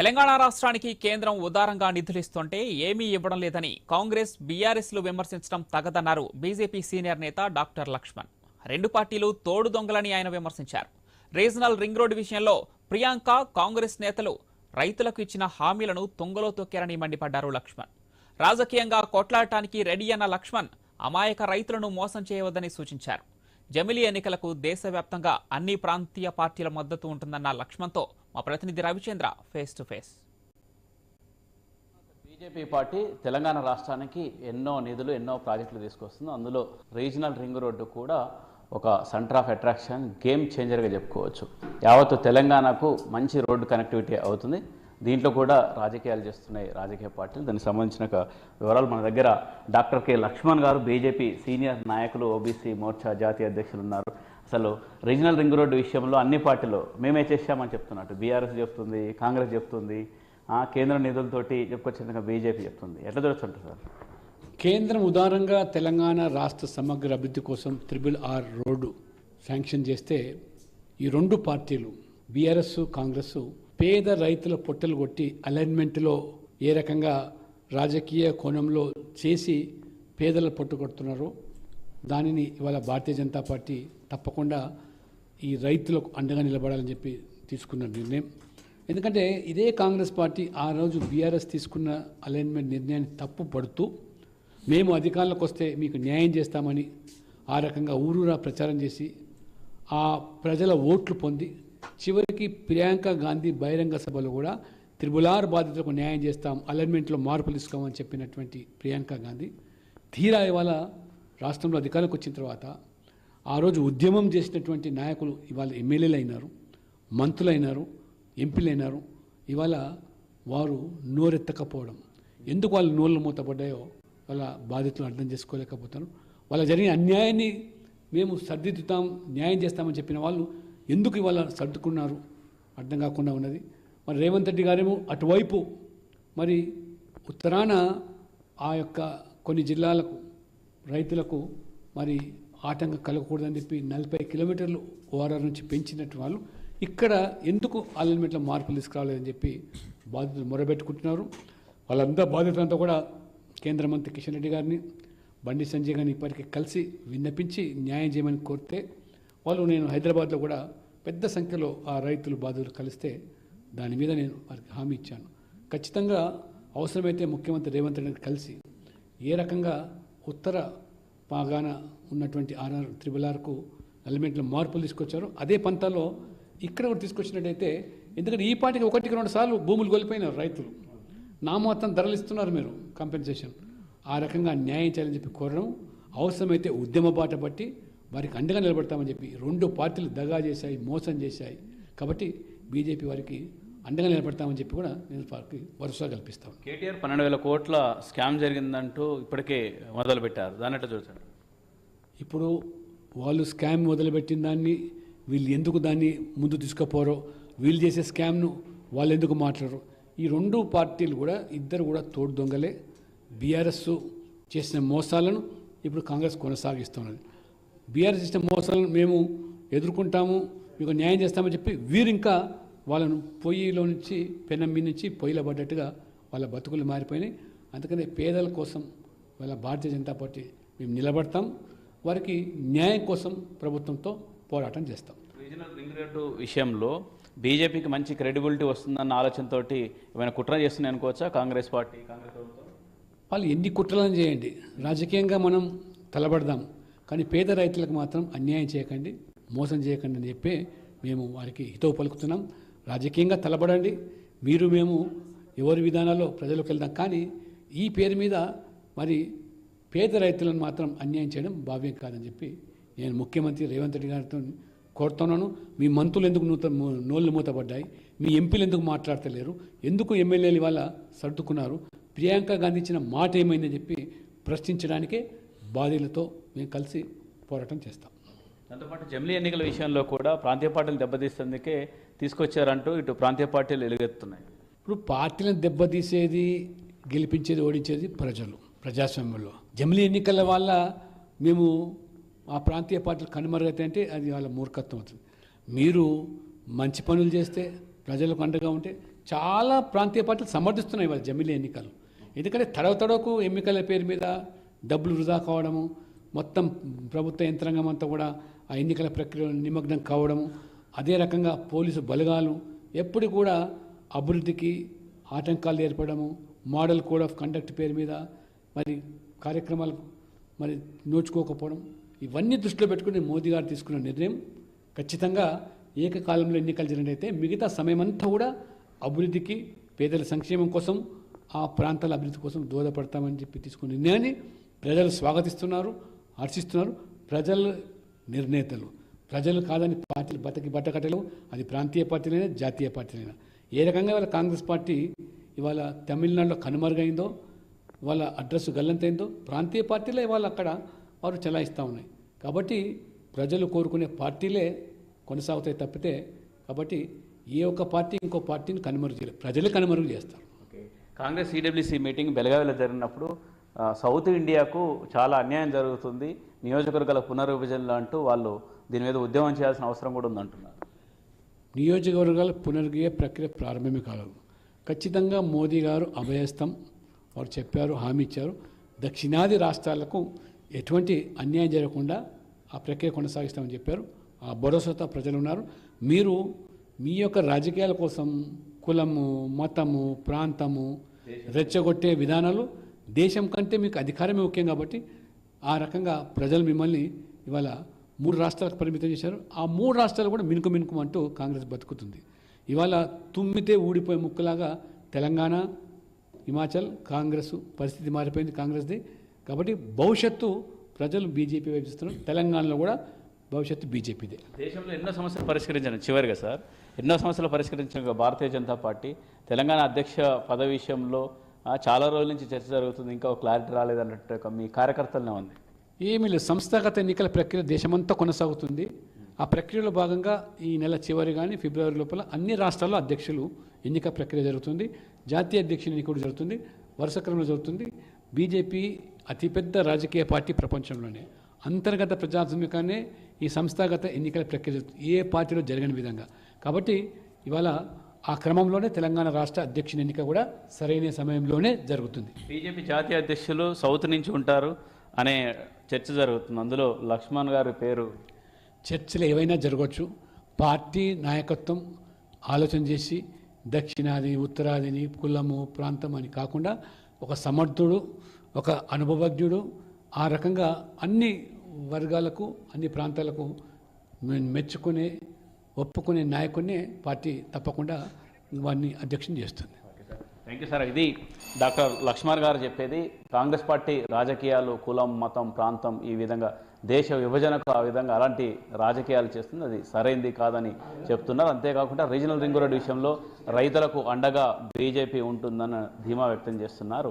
తెలంగాణ రాష్ట్రానికి కేంద్రం ఉదారంగా నిధులిస్తుంటే ఏమీ ఇవ్వడం లేదని కాంగ్రెస్ బీఆర్ఎస్లు విమర్శించడం తగదన్నారు బీజేపీ సీనియర్ నేత డాక్టర్ లక్ష్మణ్. రెండు పార్టీలు తోడు దొంగలని ఆయన విమర్శించారు. రీజనల్ రింగ్ రోడ్డు విషయంలో ప్రియాంక కాంగ్రెస్ నేతలు రైతులకు ఇచ్చిన హామీలను తుంగలో తొక్కారని మండిపడ్డారు లక్ష్మణ్. రాజకీయంగా కొట్లాడటానికి రెడీ అన్న లక్ష్మణ్ అమాయక రైతులను మోసం చేయవద్దని సూచించారు. జమిలీ ఎన్నికలకు దేశవ్యాప్తంగా అన్ని ప్రాంతీయ పార్టీల మద్దతు ఉంటుందన్న లక్ష్మణ్తో మా ప్రతినిధి Ravichandra face to face. BJP party Telangana రాష్ట్రానికి ఎన్నో నిధులు ఎన్నో ప్రాజెక్టులు తీసుకొస్తుంది. అందులో రీజనల్ రింగ్ రోడ్డు కూడా ఒక సెంటర్ ఆఫ్ అట్రాక్షన్ గేమ్ చేంజర్గా చెప్పుకోవచ్చు. యావత్తు తెలంగాణకు మంచి రోడ్డు కనెక్టివిటీ అవుతుంది. దీంట్లో కూడా రాజకీయాలు చేస్తున్నాయి రాజకీయ పార్టీలు. దానికి సంబంధించిన వివరాలు మన దగ్గర doctor K Laxman garu BJP senior నాయకులు ఓబీసీ మోర్చా జాతీయ అధ్యక్షులు ఉన్నారు. అసలు రీజనల్ రింగ్ రోడ్డు విషయంలో అన్ని పార్టీలు మేమే చేశామని చెప్తున్నట్టు. బీఆర్ఎస్ చెప్తుంది కాంగ్రెస్ చెప్తుంది ఆ, కేంద్ర నిధులతోటి చెప్పుకొచ్చిన బీజేపీ చెప్తుంది. ఎట్లా జరుగుతుంటుంది సార్? కేంద్రం ఉదారంగా తెలంగాణ రాష్ట్ర సమగ్ర అభివృద్ధి కోసం త్రిబుల్ ఆర్ రోడ్డు శాంక్షన్ చేస్తే ఈ రెండు పార్టీలు బీఆర్ఎస్ కాంగ్రెస్ పేద రైతుల పొట్టలు కొట్టి అలైన్మెంట్లో ఏ రకంగా రాజకీయ కోణంలో చేసి పేదల పొట్టు కొడుతున్నారో. దానిని ఇవాళ భారతీయ జనతా పార్టీ తప్పకుండా ఈ రైతులకు అండగా నిలబడాలని చెప్పి తీసుకున్న నిర్ణయం. ఎందుకంటే ఇదే కాంగ్రెస్ పార్టీ ఆ రోజు బీఆర్ఎస్ తీసుకున్న అలైన్మెంట్ నిర్ణయాన్ని తప్పు పడుతూ మేము అధికారంలోకి వస్తే మీకు న్యాయం చేస్తామని ఆ రకంగా ఊరూరా ప్రచారం చేసి ఆ ప్రజల ఓట్లు పొంది చివరికి ప్రియాంక గాంధీ బహిరంగ సభలో కూడా త్రిబులార్ బాధితులకు న్యాయం చేస్తాం అలైన్మెంట్లో మార్పులు తీసుకోమని చెప్పినటువంటి ప్రియాంక గాంధీ. తీరా ఇవాళ రాష్ట్రంలో అధికారంలోకి వచ్చిన తర్వాత ఆ రోజు ఉద్యమం చేసినటువంటి నాయకులు ఇవాళ ఎమ్మెల్యేలు అయినారు మంత్రులు అయినారు ఇవాళ వారు నోరెత్తకపోవడం. ఎందుకు వాళ్ళు నోళ్ళు మూతపడ్డాయో వాళ్ళ బాధితులు అర్థం చేసుకోలేకపోతారు వాళ్ళ జరిగిన అన్యాయాన్ని మేము సర్దిద్దుతాం న్యాయం చేస్తామని చెప్పిన వాళ్ళు ఎందుకు ఇవాళ సర్దుకున్నారు? అర్థం కాకుండా ఉన్నది. మరి రేవంత్ రెడ్డి గారేమో అటువైపు మరి ఉత్తరాన ఆ యొక్క కొన్ని జిల్లాలకు రైతులకు మరి ఆటంకం కలగకూడదని చెప్పి నలభై కిలోమీటర్లు ఓఆర్ఆర్ నుంచి పెంచినట్టు వాళ్ళు ఇక్కడ ఎందుకు అలైన్మెంట్లో మార్పులు తీసుకురాలేదని చెప్పి బాధితులు మొరబెట్టుకుంటున్నారు. వాళ్ళంతా బాధితులంతా కూడా కేంద్ర మంత్రి కిషన్ రెడ్డి గారిని బండి సంజయ్ గారిని ఇప్పటికీ కలిసి విన్నపించి న్యాయం చేయమని కోరితే వాళ్ళు నేను హైదరాబాద్లో కూడా పెద్ద సంఖ్యలో ఆ రైతులు బాధితులు కలిస్తే దాని మీద నేను వారికి హామీ ఇచ్చాను. ఖచ్చితంగా అవసరమైతే ముఖ్యమంత్రి రేవంత్ రెడ్డి కలిసి ఏ రకంగా ఉత్తర పాగాన ఉన్నటువంటి ఆర్ఆర్ త్రిబుల్ ఆర్కు ఎలిమెంట్లో మార్పులు తీసుకొచ్చారు. అదే పంతాలో ఇక్కడ కూడా తీసుకొచ్చినట్టయితే ఎందుకంటే ఈ పాటికి ఒకటికి రెండు సార్లు భూములు కోల్పోయినారు రైతులు. నా మొత్తం ధరలు ఇస్తున్నారు మీరు కంపెన్సేషన్ ఆ రకంగా న్యాయం చేయాలని చెప్పి కోరడం అవసరమైతే ఉద్యమ బాట పట్టి వారికి అండగా నిలబడతామని చెప్పి రెండు పార్టీలు దగా చేశాయి మోసం చేశాయి. కాబట్టి బీజేపీ వారికి అండగా నిలబడతామని చెప్పి కూడా నేను వారికి భరోసా కల్పిస్తాను. కేటీఆర్ పన్నెండు వేల కోట్ల స్కామ్ జరిగిందంటూ ఇప్పటికే మొదలు పెట్టారు దాన్ని ఎట్లా చూసారు ఇప్పుడు వాళ్ళు స్కామ్ మొదలుపెట్టిన దాన్ని వీళ్ళు ఎందుకు దాన్ని ముందు తీసుకుపోరో వీళ్ళు చేసే స్కామ్ను వాళ్ళు ఎందుకు మాట్లాడరు? ఈ రెండు పార్టీలు కూడా ఇద్దరు కూడా తోడు దొంగలే. బీఆర్ఎస్ చేసిన మోసాలను ఇప్పుడు కాంగ్రెస్ కొనసాగిస్తున్నది. బీఆర్ఎస్ చేసిన మోసాలను మేము ఎదుర్కొంటాము మీకు న్యాయం చేస్తామని చెప్పి వీరు ఇంకా వాళ్ళను పొయ్యిలో నుంచి పెనం మీద నుంచి పొయ్యిలో పడ్డట్టుగా వాళ్ళ బతుకులు మారిపోయినాయి. అందుకనే పేదల కోసం వాళ్ళ భారతీయ జనతా పార్టీ మేము నిలబడతాం. వారికి న్యాయం కోసం ప్రభుత్వంతో పోరాటం చేస్తాం. రీజనల్ రింగ్ రోడ్డు విషయంలో బీజేపీకి మంచి క్రెడిబిలిటీ వస్తుందన్న ఆలోచనతోటి ఏమైనా కుట్ర చేస్తున్నాయి అనుకోవచ్చా కాంగ్రెస్ పార్టీ కాంగ్రెస్ వాళ్ళు ఎన్ని కుట్రలను చేయండి. రాజకీయంగా మనం తలబడదాం. కానీ పేద రైతులకు మాత్రం అన్యాయం చేయకండి మోసం చేయకండి అని చెప్పి మేము వారికి హితవు పలుకుతున్నాం. రాజకీయంగా తలబడండి. మీరు మేము ఎవరి విధానాల్లో ప్రజలకు వెళ్దాం. కానీ ఈ పేరు మీద మరి పేద రైతులను మాత్రం అన్యాయం చేయడం భావ్యం కాదని చెప్పి నేను ముఖ్యమంత్రి రేవంత్ రెడ్డి గారితో కోరుతున్నాను. మీ మంత్రులు ఎందుకు నూత నోళ్ళు మూతపడ్డాయి? మీ ఎంపీలు ఎందుకు మాట్లాడతలేరు? ఎందుకు ఎమ్మెల్యేలు ఇవాళ సర్దుకున్నారు? ప్రియాంక గాంధీ ఇచ్చిన మాట ఏమైందని చెప్పి ప్రశ్నించడానికే బాధ్యులతో మేము కలిసి పోరాటం చేస్తాం. దాంతోపాటు జమిలీ ఎన్నికల విషయంలో కూడా ప్రాంతీయ పార్టీలు దెబ్బతీసేందుకే తీసుకొచ్చారంటూ ఇటు ప్రాంతీయ పార్టీలు ఎలుగెత్తున్నాయి. ఇప్పుడు పార్టీలను దెబ్బతీసేది గెలిపించేది ఓడించేది ప్రజలు ప్రజాస్వామ్యంలో. జమిలీ ఎన్నికల వల్ల మేము ఆ ప్రాంతీయ పార్టీలు కనుమరుగైతే అంటే అది వాళ్ళ మూర్ఖత్వం అవుతుంది. మీరు మంచి పనులు చేస్తే ప్రజలకు అండగా ఉంటే చాలా ప్రాంతీయ పార్టీలు సమర్థిస్తున్నాయి వాళ్ళు జమిలీ ఎన్నికలు. ఎందుకంటే తడవ తడవకు ఎన్నికల పేరు మీద డబ్బులు వృధా కావడము మొత్తం ప్రభుత్వ యంత్రాంగం అంతా కూడా ఆ ఎన్నికల ప్రక్రియలో నిమగ్నం కావడము అదే రకంగా పోలీసు బలగాలు ఎప్పుడు కూడా అభివృద్ధికి ఆటంకాలు ఏర్పడము మోడల్ కోడ్ ఆఫ్ కండక్ట్ పేరు మీద మరి కార్యక్రమాలు మరి నోచుకోకపోవడం ఇవన్నీ దృష్టిలో పెట్టుకుని మోదీ గారు తీసుకున్న నిర్ణయం. ఖచ్చితంగా ఏకకాలంలో ఎన్నికలు జరిగినట్టయితే మిగతా సమయం అంతా కూడా అభివృద్ధికి పేదల సంక్షేమం కోసం ఆ ప్రాంతాల అభివృద్ధి కోసం దోహదపడతామని చెప్పి తీసుకున్న నిర్ణయాన్ని ప్రజలు స్వాగతిస్తున్నారు హర్షిస్తున్నారు. ప్రజలు నిర్ణేతలు. ప్రజలు కాదని పార్టీలు బతకి బట్టకట్టలు అది ప్రాంతీయ పార్టీలైనా జాతీయ పార్టీలైనా. ఏ రకంగా ఇవాళ కాంగ్రెస్ పార్టీ ఇవాళ తమిళనాడులో కనుమరుగైందో వాళ్ళ అడ్రస్ గల్లంతైందో ప్రాంతీయ పార్టీలే ఇవాళ అక్కడ వారు చెలాయిస్తూ ఉన్నాయి. కాబట్టి ప్రజలు కోరుకునే పార్టీలే కొనసాగుతాయి తప్పితే కాబట్టి ఏ ఒక్క పార్టీ ఇంకో పార్టీని కనుమరుగు చేయలేదు. ప్రజలే కనుమరుగు చేస్తారు. కాంగ్రెస్ ఈడబ్ల్యూసీ మీటింగ్ బెలగావిలో జరిగినప్పుడు సౌత్ ఇండియాకు చాలా అన్యాయం జరుగుతుంది. నియోజకవర్గాల పునర్విభజనలు అంటూ వాళ్ళు దీని మీద ఉద్యమం చేయాల్సిన అవసరం కూడా ఉందంటున్నారు. నియోజకవర్గాల పునర్గీయ ప్రక్రియ ప్రారంభమే కాదు. ఖచ్చితంగా మోదీ గారు అభయస్థం. వారు చెప్పారు హామీ ఇచ్చారు. దక్షిణాది రాష్ట్రాలకు ఎటువంటి అన్యాయం జరగకుండా ఆ ప్రక్రియ కొనసాగిస్తామని చెప్పారు. ఆ భరోసాతో ప్రజలు ఉన్నారు. మీరు మీ యొక్క రాజకీయాల కోసం కులము మతము ప్రాంతము రెచ్చగొట్టే విధానాలు దేశం కంటే మీకు అధికారమే ముఖ్యం కాబట్టి ఆ రకంగా ప్రజలు మిమ్మల్ని ఇవాళ మూడు రాష్ట్రాలకు పరిమితం చేశారు. ఆ మూడు రాష్ట్రాలు కూడా మినుకు మినుకు అంటూ కాంగ్రెస్ బతుకుతుంది. ఇవాళ తుమ్మితే ఊడిపోయే ముక్కలాగా తెలంగాణ హిమాచల్ కాంగ్రెస్ పరిస్థితి మారిపోయింది కాంగ్రెస్ది. కాబట్టి భవిష్యత్తు ప్రజలు బీజేపీ వైపు చూస్తున్నారు. తెలంగాణలో కూడా భవిష్యత్తు బీజేపీదే. దేశంలో ఎన్నో సమస్యలు పరిష్కరించాను చివరిగా సార్ ఎన్నో సమస్యలు పరిష్కరించిన భారతీయ జనతా పార్టీ తెలంగాణ అధ్యక్ష పదవి విషయంలో చాలా రోజుల నుంచి చర్చ జరుగుతుంది. ఇంకా క్లారిటీ రాలేదన్నట్టు మీ కార్యకర్తలనే ఉంది. ఏమీ లేదు. సంస్థాగత ఎన్నికల ప్రక్రియ దేశమంతా కొనసాగుతుంది. ఆ ప్రక్రియలో భాగంగా ఈ నెల చివరి కానీ ఫిబ్రవరి లోపల అన్ని రాష్ట్రాల్లో అధ్యక్షులు ఎన్నిక ప్రక్రియ జరుగుతుంది. జాతీయ అధ్యక్షుల ఎన్నిక కూడా జరుగుతుంది. వరుస క్రమంలో జరుగుతుంది. బీజేపీ అతిపెద్ద రాజకీయ పార్టీ ప్రపంచంలోనే. అంతర్గత ప్రజాస్వామ్యకాన్నే ఈ సంస్థాగత ఎన్నికల ప్రక్రియ ఏ పార్టీలో జరగని విధంగా. కాబట్టి ఇవాళ ఆ క్రమంలోనే తెలంగాణ రాష్ట్ర అధ్యక్షుని ఎన్నిక కూడా సరైన సమయంలోనే జరుగుతుంది. బీజేపీ జాతీయ అధ్యక్షులు సౌత్ నుంచి ఉంటారు అనే చర్చ జరుగుతుంది. అందులో లక్ష్మణ్ గారి పేరు. చర్చలు ఏవైనా జరగవచ్చు. పార్టీ నాయకత్వం ఆలోచన చేసి దక్షిణాది ఉత్తరాదిని కులము ప్రాంతం అని కాకుండా ఒక సమర్థుడు ఒక అనుభవజ్ఞుడు ఆ రకంగా అన్ని వర్గాలకు అన్ని ప్రాంతాలకు మెచ్చుకునే ఒప్పుకునే నాయకుడినే పార్టీ తప్పకుండా వారిని అధ్యక్షం చేస్తుంది. థ్యాంక్ యూ సార్ ఇది డాక్టర్ లక్ష్మణ్ గారు చెప్పేది కాంగ్రెస్ పార్టీ రాజకీయాలు కులం మతం ప్రాంతం ఈ విధంగా దేశ విభజనకు ఆ విధంగా అలాంటి రాజకీయాలు చేస్తుంది. అది సరైంది కాదని చెప్తున్నారు. అంతేకాకుండా రీజనల్ రింగ్ రోడ్ విషయంలో రైతులకు అండగా బీజేపీ ఉంటుందని ధీమా వ్యక్తం చేస్తున్నారు.